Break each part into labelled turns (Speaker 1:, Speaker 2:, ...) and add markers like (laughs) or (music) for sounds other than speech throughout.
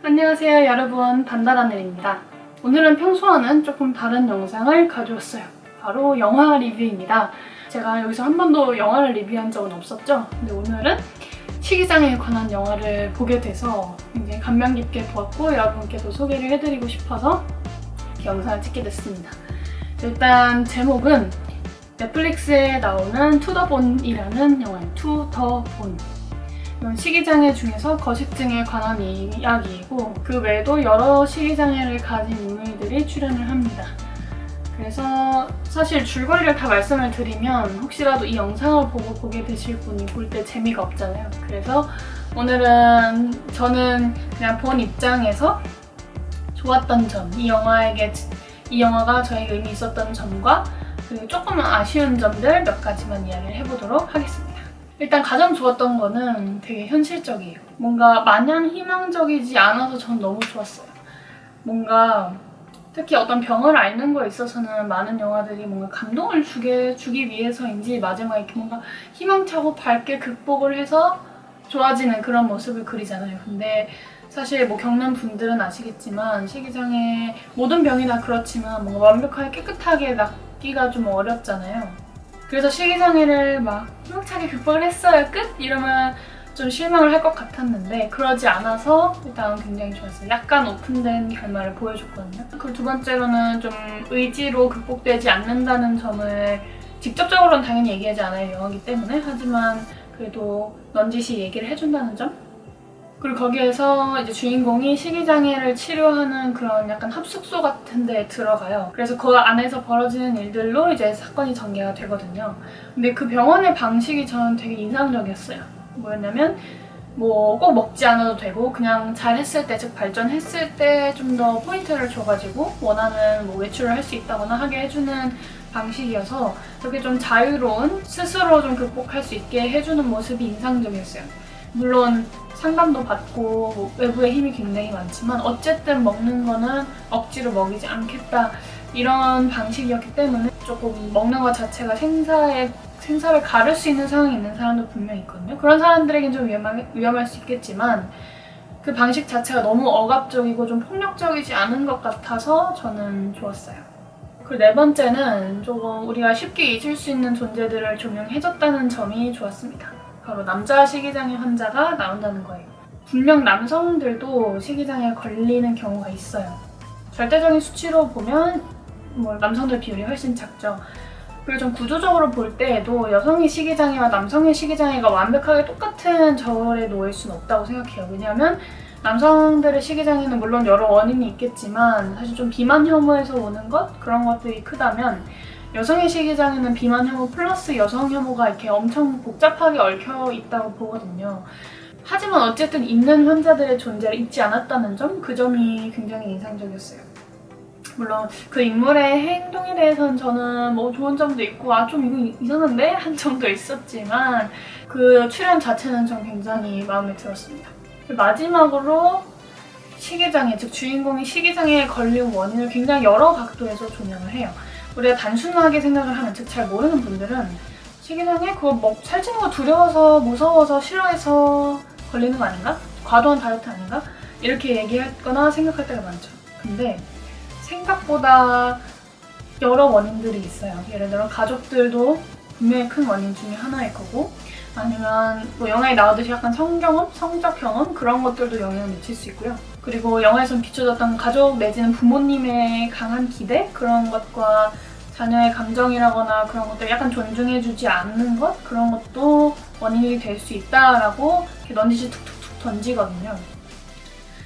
Speaker 1: 안녕하세요 여러분. 단다라늘입니다. 오늘은 평소와는 조금 다른 영상을 가져왔어요. 바로 영화 리뷰입니다. 제가 여기서 한 번도 영화를 리뷰한 적은 없었죠? 근데 오늘은 시기장에 관한 영화를 보게 돼서 굉장히 감명 깊게 보았고 여러분께도 소개를 해드리고 싶어서 영상을 찍게 됐습니다. 일단 제목은 넷플릭스에 나오는 투더본이라는 영화예요 투더본 식이장애 중에서 거식증에 관한 이야기이고 그 외에도 여러 식이장애를 가진 인물들이 출연을 합니다. 그래서 사실 줄거리를 다 말씀을 드리면 혹시라도 이 영상을 보고 보게 되실 분이 볼 때 재미가 없잖아요. 그래서 오늘은 저는 그냥 본 입장에서 좋았던 점, 이 영화에게 이 영화가 저에게 의미 있었던 점과 그리고 조금 아쉬운 점들 몇 가지만 이야기를 해보도록 하겠습니다. 일단 가장 좋았던 거는 되게 현실적이에요. 뭔가 마냥 희망적이지 않아서 전 너무 좋았어요. 뭔가 특히 어떤 병을 앓는 거에 있어서는 많은 영화들이 뭔가 감동을 주게, 주기 위해서인지 마지막에 뭔가 희망차고 밝게 극복을 해서 좋아지는 그런 모습을 그리잖아요. 근데 사실 뭐 겪는 분들은 아시겠지만 식이장애 모든 병이 다 그렇지만 뭔가 완벽하게 깨끗하게 낫기가 좀 어렵잖아요. 그래서 식이장애를 막 희망차게 극복을 했어요. 끝! 이러면 좀 실망을 할 것 같았는데 그러지 않아서 일단 굉장히 좋았어요. 약간 오픈된 결말을 보여줬거든요. 그리고 두 번째로는 좀 의지로 극복되지 않는다는 점을 직접적으로는 당연히 얘기하지 않아요. 영화기 때문에. 하지만 그래도 넌지시 얘기를 해준다는 점? 그리고 거기에서 이제 주인공이 식이장애를 치료하는 그런 약간 합숙소 같은 데에 들어가요. 그래서 그 안에서 벌어지는 일들로 이제 사건이 전개가 되거든요. 근데 그 병원의 방식이 저는 되게 인상적이었어요. 뭐였냐면, 뭐 꼭 먹지 않아도 되고, 그냥 잘 했을 때, 즉 발전했을 때 좀 더 포인트를 줘가지고, 원하는 뭐 외출을 할 수 있다거나 하게 해주는 방식이어서 그렇게 좀 자유로운, 스스로 좀 극복할 수 있게 해주는 모습이 인상적이었어요. 물론 상담도 받고 뭐 외부의 힘이 굉장히 많지만 어쨌든 먹는 거는 억지로 먹이지 않겠다 이런 방식이었기 때문에 조금 먹는 것 자체가 생사에 생사를 가를 수 있는 상황이 있는 사람도 분명히 있거든요. 그런 사람들에겐 좀 위험하, 위험할 수 있겠지만 그 방식 자체가 너무 억압적이고 좀 폭력적이지 않은 것 같아서 저는 좋았어요. 그리고 네 번째는 조금 우리가 쉽게 잊을 수 있는 존재들을 조명해줬다는 점이 좋았습니다. 바로 남자 식이장애 환자가 나온다는 거예요. 분명 남성들도 식이장애에 걸리는 경우가 있어요. 절대적인 수치로 보면 뭐 남성들 비율이 훨씬 작죠. 그리고 좀 구조적으로 볼 때에도 여성의 식이장애와 남성의 식이장애가 완벽하게 똑같은 저울에 놓일 수는 없다고 생각해요. 왜냐하면 남성들의 식이장애는 물론 여러 원인이 있겠지만 사실 좀 비만 혐오에서 오는 것 그런 것들이 크다면 여성의 식이장애는 비만 혐오 플러스 여성 혐오가 이렇게 엄청 복잡하게 얽혀 있다고 보거든요. 하지만 어쨌든 있는 환자들의 존재를 잊지 않았다는 점, 그 점이 굉장히 인상적이었어요. 물론 그 인물의 행동에 대해서는 저는 뭐 좋은 점도 있고 아 좀 이거 이상한데 (laughs) 한 점도 있었지만 그 출연 자체는 전 굉장히 마음에 들었습니다. 마지막으로 식이장애, 즉 주인공이 식이장애에 걸린 원인을 굉장히 여러 각도에서 조명을 해요. 우리가 단순하게 생각을 하면 즉잘 모르는 분들은 식이장애 그거 먹 살찌는 거 두려워서 무서워서 싫어해서 걸리는 거 아닌가? 과도한 다이어트 아닌가? 이렇게 얘기했거나 생각할 때가 많죠. 근데 생각보다 여러 원인들이 있어요. 예를 들어 가족들도 분명히 큰 원인 중에 하나일 거고 아니면 뭐 영화에 나오듯이 약간 성경험, 성적 경험 그런 것들도 영향을 미칠 수 있고요. 그리고 영화에선 비춰졌던 가족 내지는 부모님의 강한 기대 그런 것과 자녀의 감정이라거나 그런 것들 약간 존중해주지 않는 것 그런 것도 원인이 될 수 있다라고 넌지시 툭툭툭 던지거든요.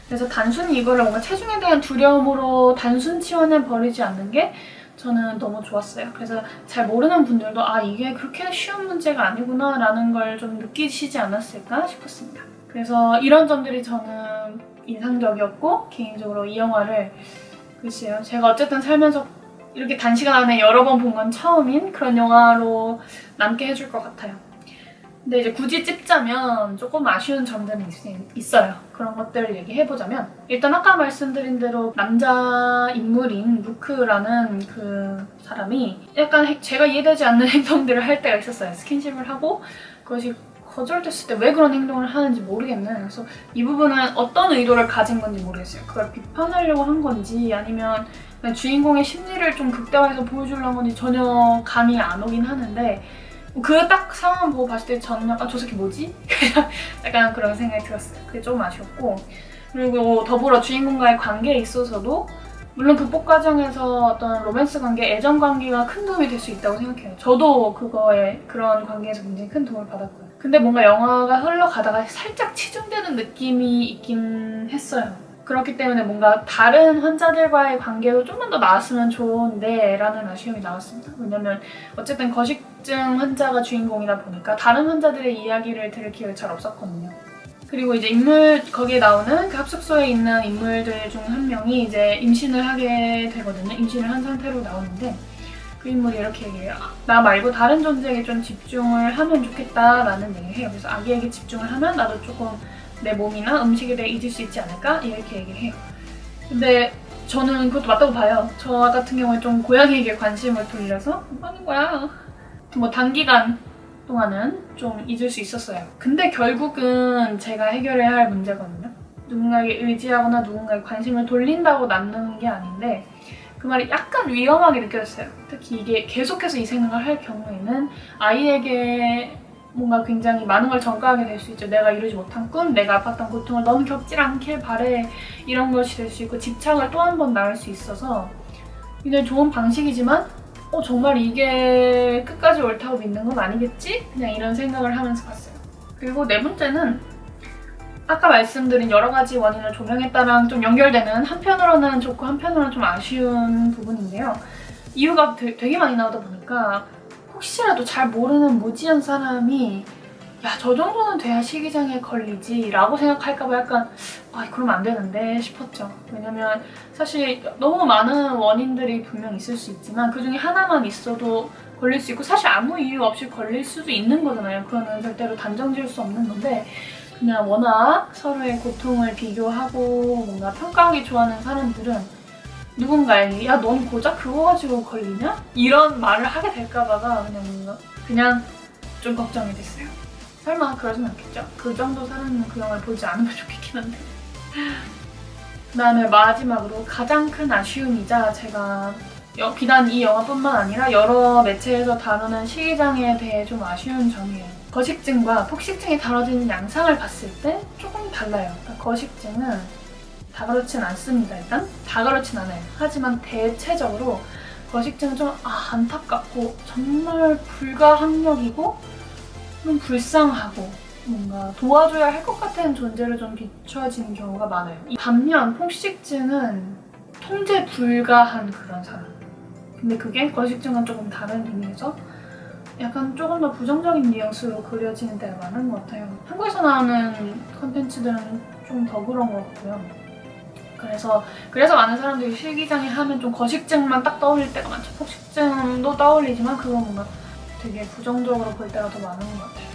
Speaker 1: 그래서 단순히 이거를 뭔가 체중에 대한 두려움으로 단순 치환해 버리지 않는 게 저는 너무 좋았어요. 그래서 잘 모르는 분들도 아 이게 그렇게 쉬운 문제가 아니구나라는 걸 좀 느끼시지 않았을까 싶었습니다. 그래서 이런 점들이 저는 인상적이었고 개인적으로 이 영화를 글쎄요 제가 어쨌든 살면서 이렇게 단시간 안에 여러 번 본 건 처음인 그런 영화로 남게 해줄 것 같아요. 근데 이제 굳이 찝자면 조금 아쉬운 점들은 있, 어요 그런 것들을 얘기해보자면 일단 아까 말씀드린 대로 남자 인물인 루크라는 그 사람이 약간 제가 이해되지 않는 (laughs) 행동들을 할 때가 있었어요. 스킨십을 하고 그것이 거절됐을 때 왜 그런 행동을 하는지 모르겠는. 그래서 이 부분은 어떤 의도를 가진 건지 모르겠어요. 그걸 비판하려고 한 건지 아니면 주인공의 심리를 좀 극대화해서 보여주려는 건지 전혀 감이 안 오긴 하는데 그 딱 상황 보고 봤을 때 저는 약간 저 새끼 뭐지? (laughs) 약간 그런 생각이 들었어요. 그게 좀 아쉬웠고 그리고 더불어 주인공과의 관계에 있어서도 물론 극복 과정에서 어떤 로맨스 관계, 애정 관계가 큰 도움이 될 수 있다고 생각해요. 저도 그거에 그런 관계에서 굉장히 큰 도움을 받았고요. 근데 뭔가 영화가 흘러가다가 살짝 치중되는 느낌이 있긴 했어요. 그렇기 때문에 뭔가 다른 환자들과의 관계도 좀만 더 나았으면 좋은데 라는 아쉬움이 나왔습니다. 왜냐면 어쨌든 거식증 환자가 주인공이다 보니까 다른 환자들의 이야기를 들을 기회가 잘 없었거든요. 그리고 이제 인물 거기에 나오는 그 합숙소에 있는 인물들 중 한 명이 이제 임신을 하게 되거든요. 임신을 한 상태로 나오는데 그 인물이 이렇게 얘기해요. 아, 나 말고 다른 존재에게 좀 집중을 하면 좋겠다라는 얘기를 해요. 그래서 아기에게 집중을 하면 나도 조금 내 몸이나 음식에 대해 잊을 수 있지 않을까? 이렇게 얘기를 해요. 근데 저는 그것도 맞다고 봐요. 저 같은 경우에 좀 고양이에게 관심을 돌려서 뭐 하는 거야? 뭐 단기간 동안은 좀 잊을 수 있었어요. 근데 결국은 제가 해결해야 할 문제거든요. 누군가에게 의지하거나 누군가에 관심을 돌린다고 남는 게 아닌데 그 말이 약간 위험하게 느껴졌어요. 특히 이게 계속해서 이 생각을 할 경우에는 아이에게 뭔가 굉장히 많은 걸 전가하게 될 수 있죠. 내가 이루지 못한 꿈, 내가 아팠던 고통을 너는 겪질 않길 바래 이런 것이 될 수 있고 집착을 또 한번 낳을 수 있어서 굉장히 좋은 방식이지만 어 정말 이게 끝까지 옳다고 믿는 건 아니겠지? 그냥 이런 생각을 하면서 봤어요. 그리고 네 번째는 아까 말씀드린 여러 가지 원인을 조명했다랑 좀 연결되는 한편으로는 좋고 한편으로는 좀 아쉬운 부분인데요. 이유가 되, 되게 많이 나오다 보니까 혹시라도 잘 모르는 무지한 사람이 야 저 정도는 돼야 식이장애 걸리지 라고 생각할까봐 약간 아 그러면 안 되는데 싶었죠 왜냐면 사실 너무 많은 원인들이 분명 있을 수 있지만 그 중에 하나만 있어도 걸릴 수 있고 사실 아무 이유 없이 걸릴 수도 있는 거잖아요 그거는 절대로 단정 지을 수 없는 건데 그냥 워낙 서로의 고통을 비교하고 뭔가 평가하기 좋아하는 사람들은 누군가에게 야 넌 고작 그거 가지고 걸리냐? 이런 말을 하게 될까봐가 그냥 뭔가 그냥 좀 걱정이 됐어요. 설마 그러진 않겠죠? 그 정도 사람은 그 영화를 보지 않으면 (laughs) 좋겠긴 한데. 그 다음에 마지막으로 가장 큰 아쉬움이자 제가 여- 비단 이 영화뿐만 아니라 여러 매체에서 다루는 식이장애에 대해 좀 아쉬운 점이에요. 거식증과 폭식증이 다뤄지는 양상을 봤을 때 조금 달라요. 그러니까 거식증은 다 그렇진 않습니다. 일단 다 그렇진 않아요. 하지만 대체적으로 거식증은 좀 아, 안타깝고 정말 불가항력이고 좀 불쌍하고 뭔가 도와줘야 할 것 같은 존재로 좀 비춰지는 경우가 많아요. 이 반면 폭식증은 통제 불가한 그런 사람. 근데 그게 거식증은 조금 다른 의미에서 약간 조금 더 부정적인 뉘앙스로 그려지는 데가 많은 것 같아요. 한국에서 나오는 컨텐츠들은 좀 더 그런 것 같고요. 그래서 그래서 많은 사람들이 실기장애 하면 좀 거식증만 딱 떠올릴 때가 많죠. 폭식증도 떠올리지만 그건 뭔가 되게 부정적으로 볼 때가 더 많은 것 같아요.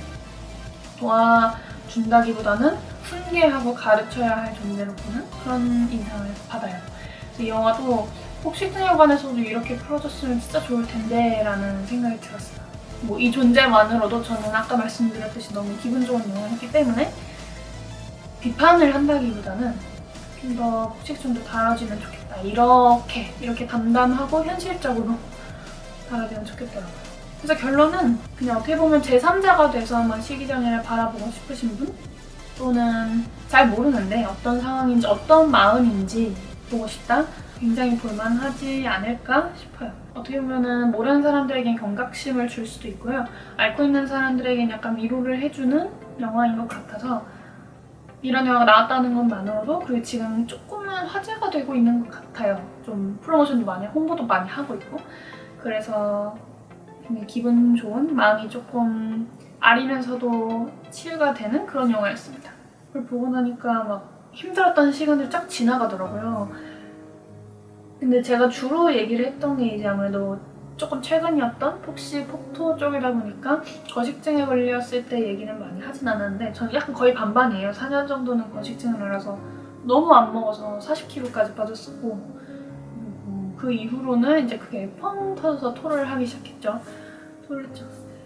Speaker 1: 도와준다기보다는 훈계하고 가르쳐야 할 존재로 보는 그런 인상을 받아요. 그래서 이 영화도 폭식증에 관해서도 이렇게 풀어줬으면 진짜 좋을 텐데 라는 생각이 들었어요. 뭐 이 존재만으로도 저는 아까 말씀드렸듯이 너무 기분 좋은 영화였기 때문에 비판을 한다기보다는 좀 더 폭식증도 다뤄지면 좋겠다. 이렇게 이렇게 담담하고 현실적으로 다뤄지면 좋겠더라고요. 그래서 결론은 그냥 어떻게 보면 제3자가 돼서 한번 식이장애를 바라보고 싶으신 분 또는 잘 모르는데 어떤 상황인지 어떤 마음인지 보고 싶다. 굉장히 볼만하지 않을까 싶어요. 어떻게 보면은 모르는 사람들에겐 경각심을 줄 수도 있고요. 앓고 있는 사람들에겐 약간 위로를 해주는 영화인 것 같아서 이런 영화가 나왔다는 것만으로도 그리고 지금 조금은 화제가 되고 있는 것 같아요. 좀 프로모션도 많이 홍보도 많이 하고 있고 그래서 기분 좋은 마음이 조금 아리면서도 치유가 되는 그런 영화였습니다. 그걸 보고 나니까 막 힘들었던 시간들이 쫙 지나가더라고요. 근데 제가 주로 얘기를 했던 게 이제 아무래도 조금 최근이었던 폭식 폭토 쪽이다 보니까 거식증에 걸렸을 때 얘기는 많이 하진 않았는데 저는 약간 거의 반반이에요. 4년 정도는 거식증을 앓아서 너무 안 먹어서 40kg까지 빠졌었고 그 이후로는 이제 그게 펑 터져서 토를 하기 시작했죠. 토를 했죠.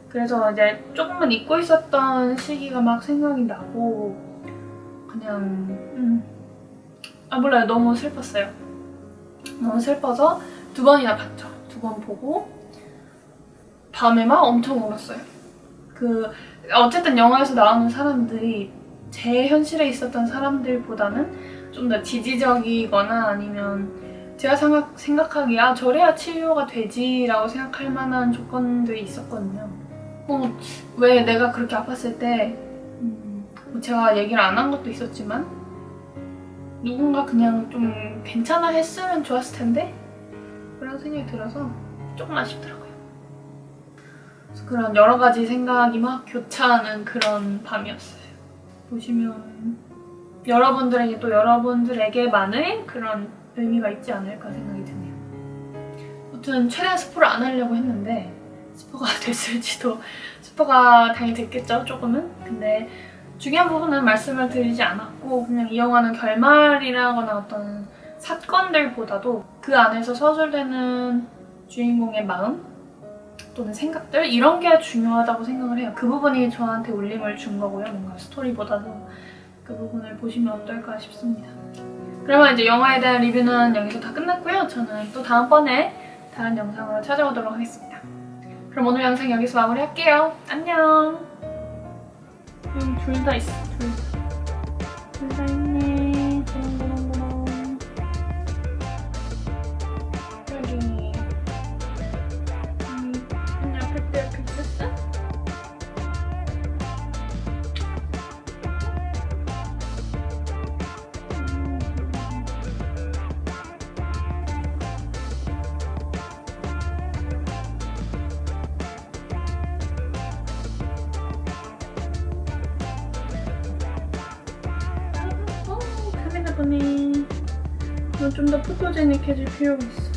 Speaker 1: 그래서 이제 조금은 잊고 있었던 시기가 막 생각이 나고 그냥 음. 아 몰라요 너무 슬펐어요. 너무 슬퍼서 두 번이나 봤죠. 두 번 보고 밤에 막 엄청 울었어요. 그 어쨌든 영화에서 나오는 사람들이 제 현실에 있었던 사람들보다는 좀 더 지지적이거나 아니면 제가 생각, 생각하기에 아 저래야 치료가 되지라고 생각할 만한 조건들이 있었거든요. 어, 왜 내가 그렇게 아팠을 때 음, 뭐 제가 얘기를 안 한 것도 있었지만 누군가 그냥 좀 괜찮아 했으면 좋았을 텐데 그런 생각이 들어서 조금 아쉽더라고요. 그래서 그런 여러 가지 생각이 막 교차하는 그런 밤이었어요. 보시면 여러분들에게 또 여러분들에게만의 그런 의미가 있지 않을까 생각이 드네요. 아무튼 최대한 스포를 안 하려고 했는데 스포가 (laughs) 됐을지도 스포가 당연히 됐겠죠 조금은 근데 중요한 부분은 말씀을 드리지 않았고 그냥 이 영화는 결말이라거나 어떤 사건들보다도 그 안에서 서술되는 주인공의 마음 또는 생각들 이런 게 중요하다고 생각을 해요. 그 부분이 저한테 울림을 준 거고요. 뭔가 스토리보다도 그 부분을 보시면 어떨까 싶습니다. 그러면 이제 영화에 대한 리뷰는 여기서 다 끝났고요. 저는 또 다음번에 다른 영상으로 찾아오도록 하겠습니다. 그럼 오늘 영상 여기서 마무리할게요. 안녕. 여기 둘 다 있어. 보네. 너좀 더 포토제닉해질 필요가 있어.